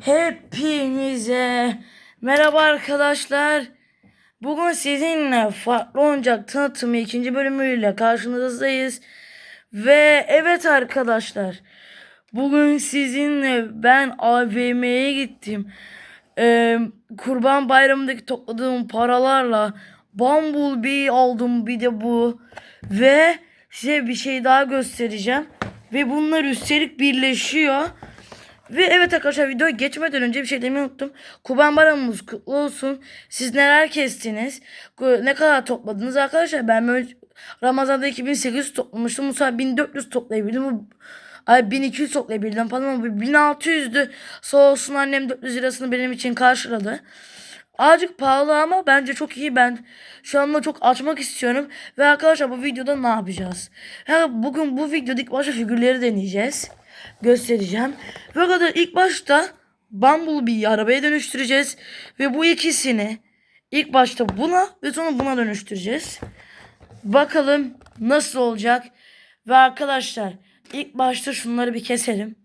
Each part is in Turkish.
Hepinize merhaba arkadaşlar. Bugün sizinle farklı oyuncak tanıtımı ikinci bölümüyle karşınızdayız. Ve evet arkadaşlar. Bugün sizinle ben AVM'ye gittim. Ee, Kurban Bayramı'ndaki topladığım paralarla Bumblebee aldım bir de bu. Ve size bir şey daha göstereceğim. Ve bunlar üstelik birleşiyor. Ve evet arkadaşlar videoya geçmeden önce bir şey demeyi unuttum. Kurban bayramımız kutlu olsun. Siz neler kestiniz? Ne kadar topladınız arkadaşlar? Ben böyle Ramazan'da 2800 toplamıştım. Sefer 1400 toplayabildim. Ay 1200 toplayabildim falan ama bu 1600'dü. Sağ olsun annem 400 lirasını benim için karşıladı. Azıcık pahalı ama bence çok iyi. Ben şu anda çok açmak istiyorum. Ve arkadaşlar bu videoda ne yapacağız? Ha, bugün bu videoda ilk başta figürleri deneyeceğiz. Göstereceğim. Ve kadar ilk başta Bumblebee'yi arabaya dönüştüreceğiz. Ve bu ikisini ilk başta buna ve sonra buna dönüştüreceğiz. Bakalım nasıl olacak. Ve arkadaşlar ilk başta şunları bir keselim.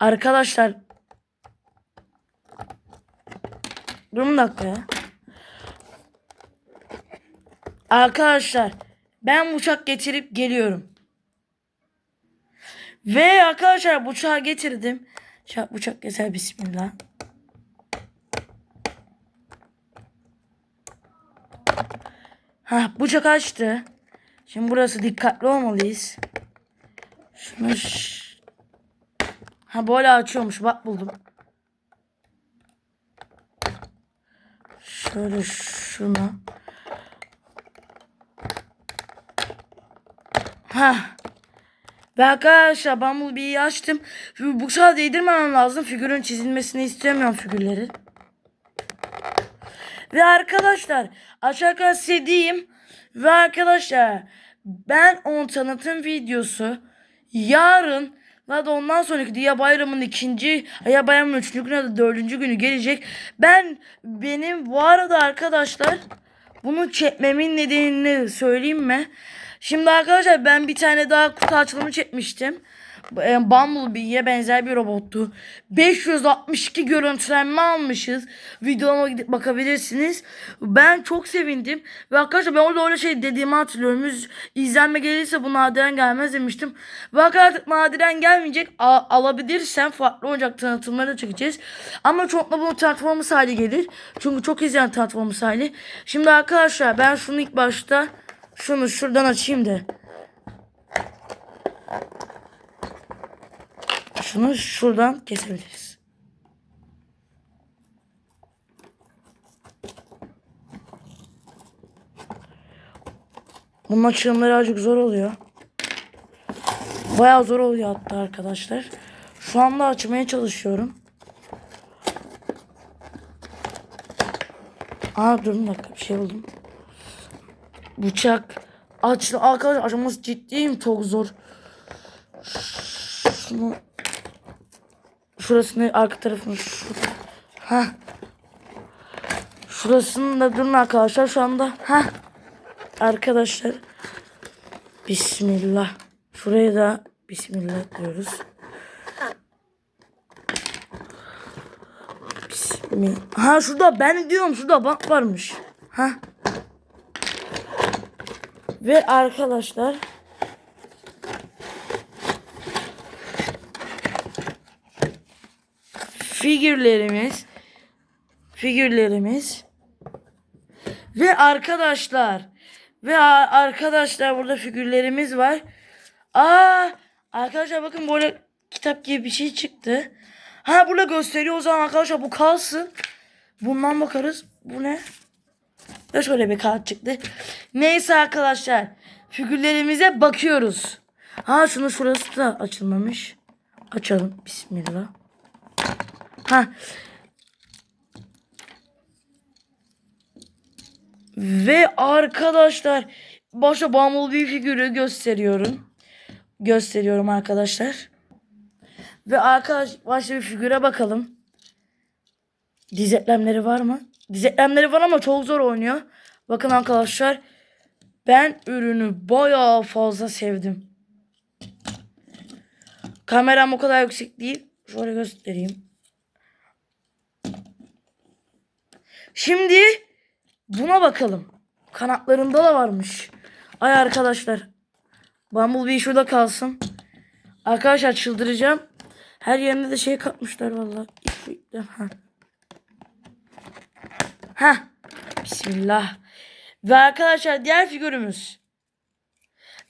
Arkadaşlar Durun dakika ya. Arkadaşlar ben bıçak getirip geliyorum. Ve arkadaşlar bıçağı getirdim. Bıçak, bıçak getir bismillah. Ha bıçak açtı. Şimdi burası dikkatli olmalıyız. Şunu Ha böyle açıyormuş bak buldum. Şöyle şunu. Ha. Ve arkadaşlar Bumblebee'yi açtım. Şu bıçağı değdirmemem lazım. Figürün çizilmesini istemiyorum figürleri. Ve arkadaşlar size diyeyim. Ve arkadaşlar ben onun tanıtım videosu yarın ya da ondan sonraki ya bayramın ikinci ya bayramın üçüncü günü ya da dördüncü günü gelecek. Ben benim bu arada arkadaşlar bunu çekmemin nedenini söyleyeyim mi? Şimdi arkadaşlar ben bir tane daha kutu açılımı çekmiştim. E, Bumblebee'ye benzer bir robottu. 562 görüntülenme almışız. Videoma gidip bakabilirsiniz. Ben çok sevindim. Ve arkadaşlar ben orada öyle şey dediğimi hatırlıyorum. Yüz izlenme gelirse bu nadiren gelmez demiştim. Ve artık nadiren gelmeyecek. A- alabilirsem farklı oyuncak tanıtımları da çekeceğiz. Ama çoğunlukla bunu tanıtmamız hali gelir. Çünkü çok izleyen tanıtmamız hali. Şimdi arkadaşlar ben şunu ilk başta şunu şuradan açayım da. Şunu şuradan kesebiliriz. Bunun açılımları azıcık zor oluyor. Bayağı zor oluyor hatta arkadaşlar. Şu anda açmaya çalışıyorum. Aa dur bir dakika bir şey buldum. Bıçak. Aç, arkadaşlar açması ciddiyim çok zor. Şunu Şurasını arka tarafını. Ha. Şurasını da durun arkadaşlar şu anda. Ha. Arkadaşlar. Bismillah. Şuraya da Bismillah diyoruz. Bismillah. Ha şurada ben diyorum şurada bak varmış. Ha. Ve arkadaşlar figürlerimiz figürlerimiz ve arkadaşlar ve arkadaşlar burada figürlerimiz var. Aa arkadaşlar bakın böyle kitap gibi bir şey çıktı. Ha burada gösteriyor o zaman arkadaşlar bu kalsın. Bundan bakarız. Bu ne? Ya şöyle bir kağıt çıktı. Neyse arkadaşlar. Figürlerimize bakıyoruz. Ha şunu şurası da açılmamış. Açalım. Bismillah. Ha. Ve arkadaşlar başta Bumblebee figürü gösteriyorum. Gösteriyorum arkadaşlar. Ve arkadaş başta bir figüre bakalım. Dizetlemleri var mı? Dizetlemleri var ama çok zor oynuyor. Bakın arkadaşlar. Ben ürünü bayağı fazla sevdim. Kameram o kadar yüksek değil. Şöyle göstereyim. Şimdi buna bakalım. Kanatlarında da varmış. Ay arkadaşlar. Bumblebee şurada kalsın. Arkadaşlar çıldıracağım. Her yerine de şey katmışlar vallahi. Ha. Bismillah. Ve arkadaşlar diğer figürümüz.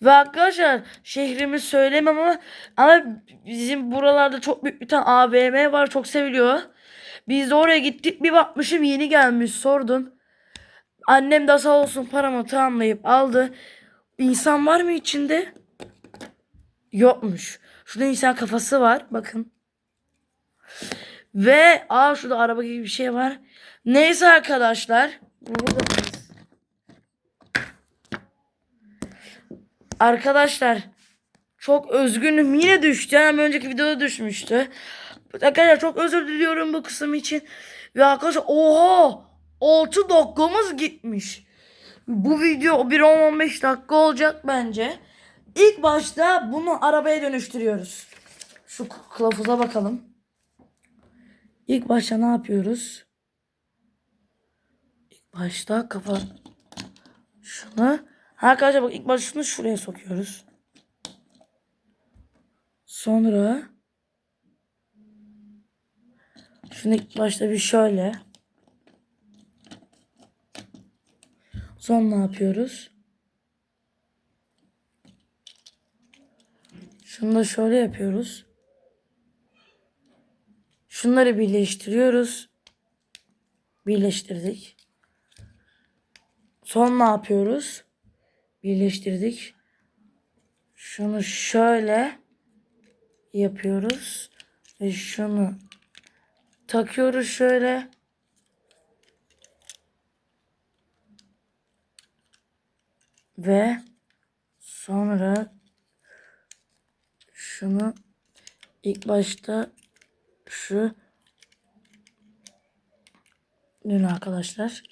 Ve arkadaşlar şehrimi söylemem ama ama bizim buralarda çok büyük bir tane AVM var çok seviliyor. Biz de oraya gittik bir bakmışım yeni gelmiş sordum. Annem de sağ olsun paramı tamamlayıp aldı. İnsan var mı içinde? Yokmuş. Şurada insan kafası var bakın. Ve aa şurada araba gibi bir şey var. Neyse arkadaşlar. Burada mıyız? Arkadaşlar çok üzgünüm yine düştü. Yani önceki videoda düşmüştü. Arkadaşlar çok özür diliyorum bu kısım için. Ve arkadaşlar oha 6 dakikamız gitmiş. Bu video bir 10-15 dakika olacak bence. İlk başta bunu arabaya dönüştürüyoruz. Şu kılavuza bakalım. İlk başta ne yapıyoruz? Başta kafa şunu. Ha Arkadaşlar bak ilk başta şunu şuraya sokuyoruz. Sonra şunu ilk başta bir şöyle. Sonra ne yapıyoruz? Şunu da şöyle yapıyoruz. Şunları birleştiriyoruz. Birleştirdik. Son ne yapıyoruz? Birleştirdik. Şunu şöyle yapıyoruz. Ve şunu takıyoruz şöyle. Ve sonra şunu ilk başta şu Dün arkadaşlar.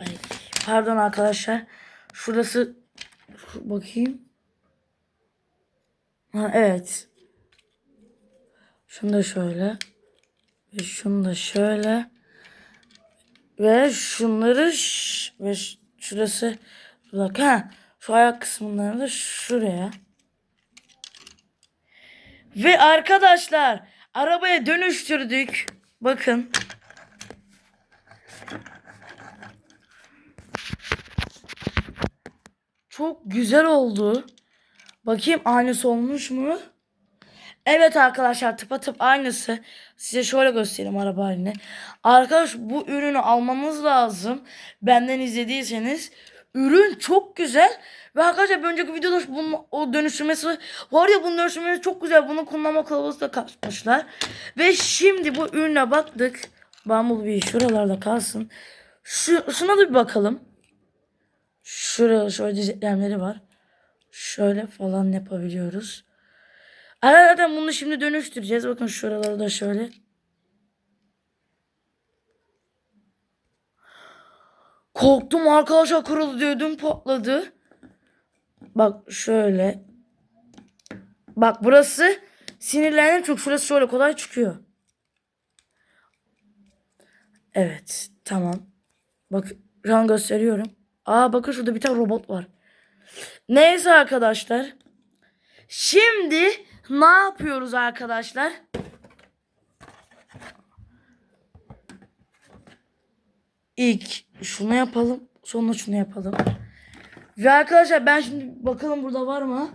Ay, pardon arkadaşlar. Şurası şu, bakayım. Ha evet. Şunu da şöyle. Ve şunu da şöyle. Ve şunları ve şurası bak ha şu ayak kısımlarını da şuraya. Ve arkadaşlar arabaya dönüştürdük. Bakın. Çok güzel oldu. Bakayım aynısı olmuş mu? Evet arkadaşlar tıpatıp aynısı. Size şöyle göstereyim araba halini. Arkadaş bu ürünü almanız lazım. Benden izlediyseniz. Ürün çok güzel. Ve arkadaşlar bir önceki videoda bunun o dönüştürmesi var ya bunun dönüştürmesi çok güzel. Bunun kullanma kılavuzu da katmışlar. Ve şimdi bu ürüne baktık. Bumblebee şuralarda kalsın. Şu, şuna da bir bakalım. Şurada şöyle düzenlemleri var. Şöyle falan yapabiliyoruz. Zaten bunu şimdi dönüştüreceğiz. Bakın şuraları da şöyle. Korktum arkadaşlar kırıldı diye ödüm patladı. Bak şöyle. Bak burası sinirlendim çünkü şurası şöyle kolay çıkıyor. Evet tamam. Bak şu an gösteriyorum. Aa bakın şurada bir tane robot var. Neyse arkadaşlar. Şimdi ne yapıyoruz arkadaşlar? İlk şunu yapalım. Sonra şunu yapalım. Ve arkadaşlar ben şimdi bakalım burada var mı?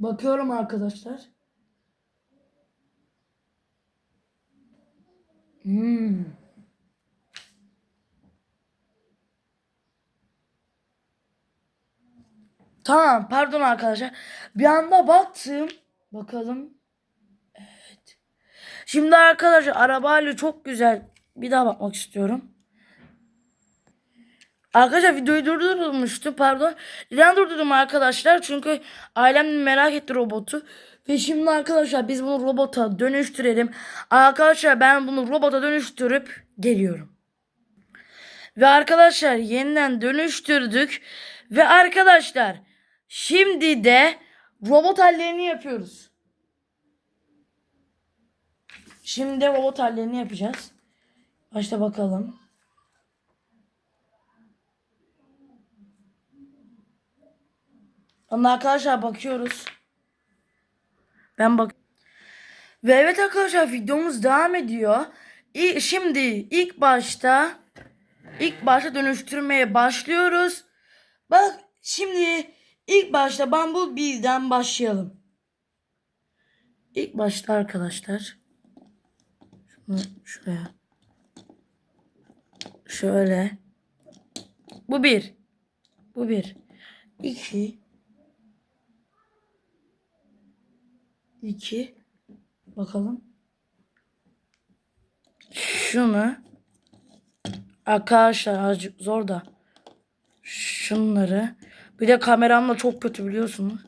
Bakıyorum arkadaşlar. Hmm. Tamam pardon arkadaşlar. Bir anda baktım. Bakalım. Evet. Şimdi arkadaşlar arabayla çok güzel. Bir daha bakmak istiyorum. Arkadaşlar videoyu durdurmuştum pardon. Neden durdurdum arkadaşlar? Çünkü ailem merak etti robotu. Ve şimdi arkadaşlar biz bunu robota dönüştürelim. Arkadaşlar ben bunu robota dönüştürüp geliyorum. Ve arkadaşlar yeniden dönüştürdük. Ve arkadaşlar şimdi de robot hallerini yapıyoruz. Şimdi robot hallerini yapacağız. Başta bakalım. Ama arkadaşlar bakıyoruz. Ben bak. Ve evet arkadaşlar videomuz devam ediyor. İ- Şimdi ilk başta ilk başta dönüştürmeye başlıyoruz. Bak şimdi ilk başta Bumblebee'den başlayalım. İlk başta arkadaşlar. Şunu şuraya. Şöyle. Bu bir. Bu bir. İki. 2 bakalım. Şunu arkadaşlar azıcık zor da şunları bir de kameramla çok kötü biliyorsunuz.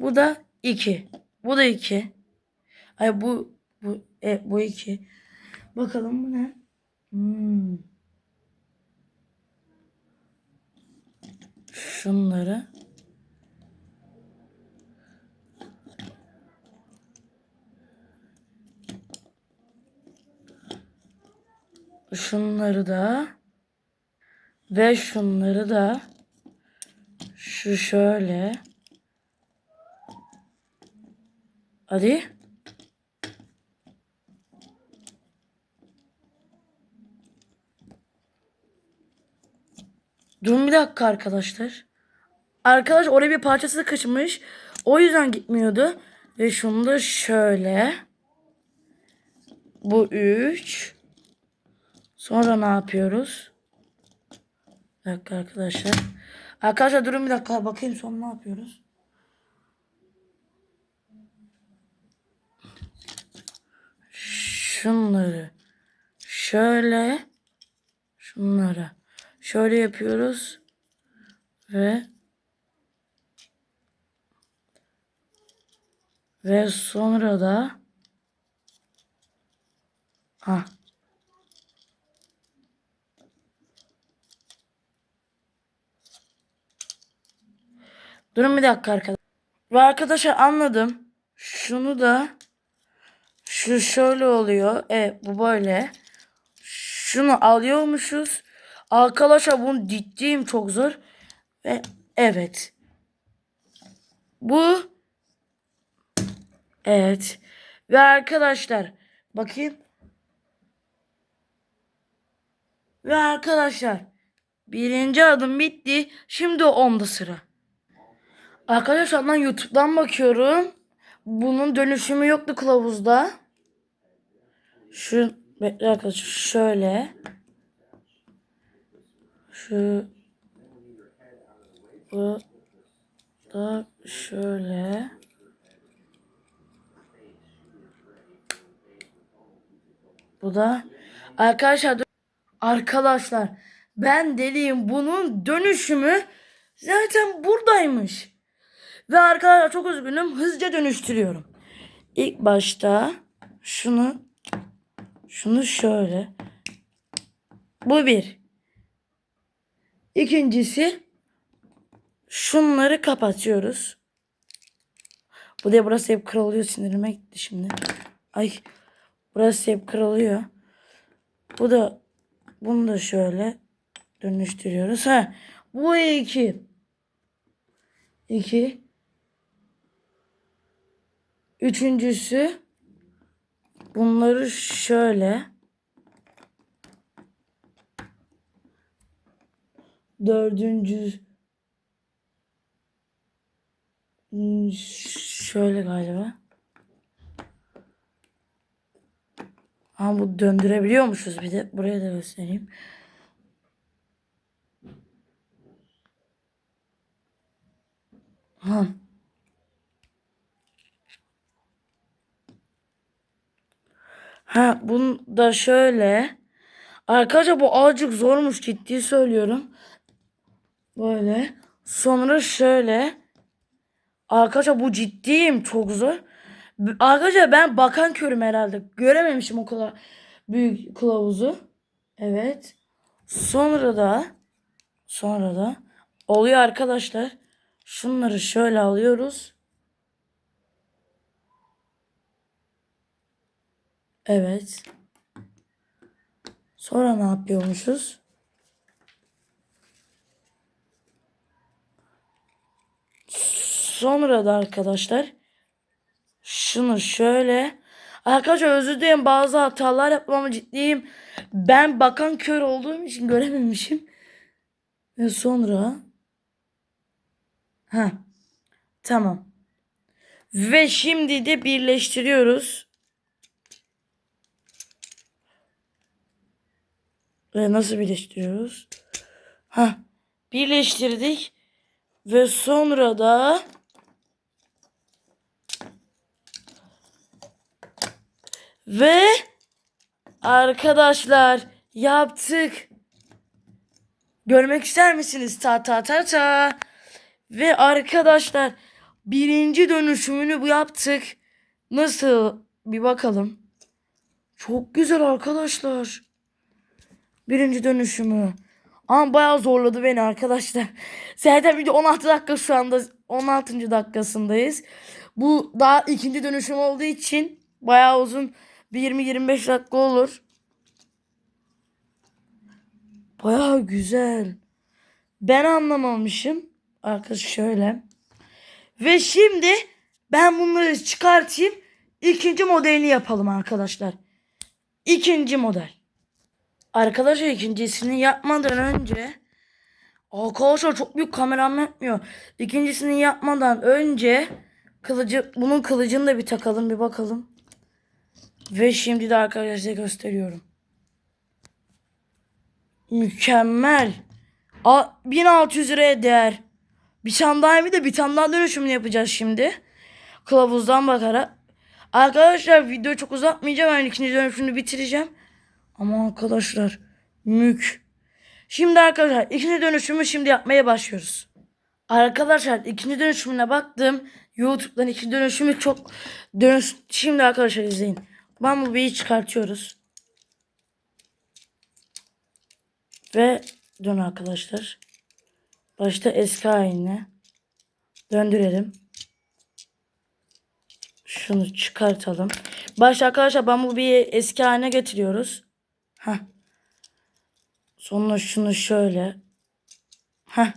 Bu da 2. Bu da 2. Ay bu bu e, bu 2. Bakalım bu ne? Hmm. Şunları şunları da ve şunları da şu şöyle hadi Durun bir dakika arkadaşlar. Arkadaş oraya bir parçası kaçmış. O yüzden gitmiyordu. Ve şunu da şöyle. Bu üç. Sonra ne yapıyoruz? Bir dakika arkadaşlar. Arkadaşlar durun bir dakika bakayım sonra ne yapıyoruz? Şunları şöyle şunları şöyle yapıyoruz ve ve sonra da ha Durun bir dakika arkadaşlar. Ve arkadaşlar anladım. Şunu da şu şöyle oluyor. Evet bu böyle. Şunu alıyormuşuz. Arkadaşlar bunu diktiğim çok zor. Ve evet. Bu Evet. Ve arkadaşlar bakayım. Ve arkadaşlar birinci adım bitti. Şimdi onda sıra. Arkadaşlar ben YouTube'dan bakıyorum. Bunun dönüşümü yoktu kılavuzda. Şu bekle arkadaşlar şöyle. Şu bu da şöyle. Bu da arkadaşlar arkadaşlar ben deliyim bunun dönüşümü zaten buradaymış. Ve arkadaşlar çok üzgünüm hızlıca dönüştürüyorum. İlk başta şunu şunu şöyle. Bu bir. İkincisi şunları kapatıyoruz. Bu da burası hep kırılıyor sinirime gitti şimdi. Ay burası hep kırılıyor. Bu da bunu da şöyle dönüştürüyoruz. Ha bu iki. İki. Üçüncüsü bunları şöyle dördüncü şöyle galiba. Ama bu döndürebiliyormuşuz bir de. Buraya da göstereyim. Ha. Ha bunu da şöyle. Arkadaşlar bu azıcık zormuş ciddi söylüyorum. Böyle. Sonra şöyle. Arkadaşlar bu ciddiyim çok zor. Arkadaşlar ben bakan körüm herhalde. Görememişim o kadar büyük kılavuzu. Evet. Sonra da sonra da oluyor arkadaşlar. Şunları şöyle alıyoruz. Evet. Sonra ne yapıyormuşuz? Sonra da arkadaşlar şunu şöyle Arkadaşlar özür dilerim bazı hatalar yapmam ciddiyim. Ben bakan kör olduğum için görememişim. Ve sonra ha tamam. Ve şimdi de birleştiriyoruz. Ve nasıl birleştiriyoruz? Ha birleştirdik. Ve sonra da ve arkadaşlar yaptık. Görmek ister misiniz? Ta ta ta ta. Ve arkadaşlar birinci dönüşümünü bu yaptık. Nasıl? Bir bakalım. Çok güzel arkadaşlar. Birinci dönüşümü. Ama bayağı zorladı beni arkadaşlar. Zaten video 16 dakika şu anda 16. dakikasındayız. Bu daha ikinci dönüşüm olduğu için bayağı uzun bir 20-25 dakika olur. Bayağı güzel. Ben anlamamışım. Arkadaş şöyle. Ve şimdi ben bunları çıkartayım. İkinci modelini yapalım arkadaşlar. İkinci model. Arkadaşlar ikincisini yapmadan önce Arkadaşlar çok büyük kameram yapmıyor. İkincisini yapmadan önce kılıcı bunun kılıcını da bir takalım bir bakalım. Ve şimdi de arkadaşlar gösteriyorum. Mükemmel. A, 1600 liraya değer. Bir daha bir de bir tane dönüşümünü yapacağız şimdi. Kılavuzdan bakarak. Arkadaşlar video çok uzatmayacağım. Ben ikinci dönüşümünü bitireceğim. Ama arkadaşlar mük. Şimdi arkadaşlar ikinci dönüşümü şimdi yapmaya başlıyoruz. Arkadaşlar ikinci dönüşümüne baktım. YouTube'dan ikinci dönüşümü çok dönüş. Şimdi arkadaşlar izleyin. Bumblebee'yi çıkartıyoruz. Ve dön arkadaşlar. Başta eski haline. Döndürelim. Şunu çıkartalım. Başta arkadaşlar Bumblebee'yi eski haline getiriyoruz. Heh. Sonra şunu şöyle. Heh.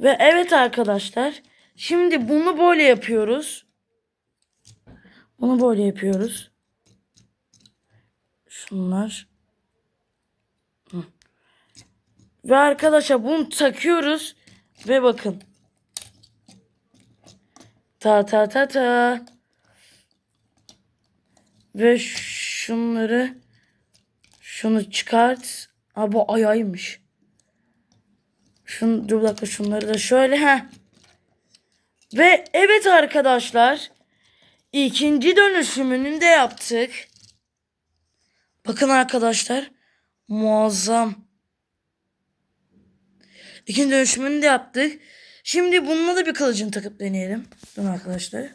Ve evet arkadaşlar. Şimdi bunu böyle yapıyoruz. Bunu böyle yapıyoruz. Şunlar. Ve arkadaşlar bunu takıyoruz. Ve bakın. Ta ta ta ta. Ve şunları şunu çıkart. Ha bu ayaymış. Şunu dur dakika şunları da şöyle ha. Ve evet arkadaşlar ikinci dönüşümünü de yaptık. Bakın arkadaşlar muazzam. İkinci dönüşümünü de yaptık. Şimdi bununla da bir kılıcını takıp deneyelim. Dur arkadaşlar.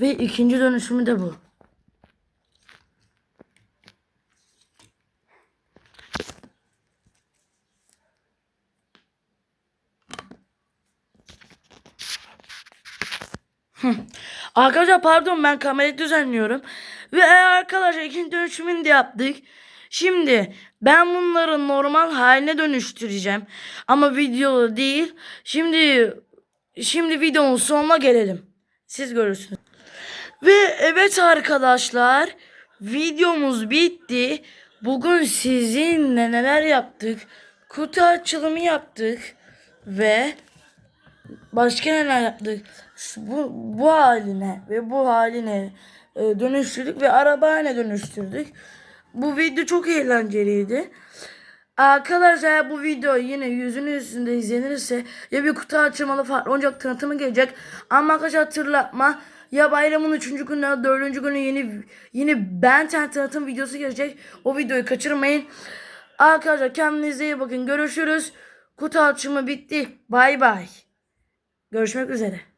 Ve ikinci dönüşümü de bu. Arkadaşlar pardon ben kamerayı düzenliyorum. Ve arkadaşlar ikinci dönüşümünü de yaptık. Şimdi ben bunları normal haline dönüştüreceğim. Ama videoda değil. Şimdi şimdi videonun sonuna gelelim. Siz görürsünüz. Ve evet arkadaşlar videomuz bitti. Bugün sizinle neler yaptık? Kutu açılımı yaptık ve başka neler yaptık? Bu, bu haline ve bu haline e, dönüştürdük ve araba haline dönüştürdük. Bu video çok eğlenceliydi. Arkadaşlar bu video yine yüzünün üstünde izlenirse ya bir kutu açılmalı farklı oyuncak tanıtımı gelecek. Ama arkadaşlar hatırlatma ya bayramın 3. günü ya 4. günü yeni yeni Ben 10 tanıtım videosu gelecek. O videoyu kaçırmayın. Arkadaşlar kendinize iyi bakın. Görüşürüz. Kutu açımı bitti. Bay bay. Görüşmek üzere.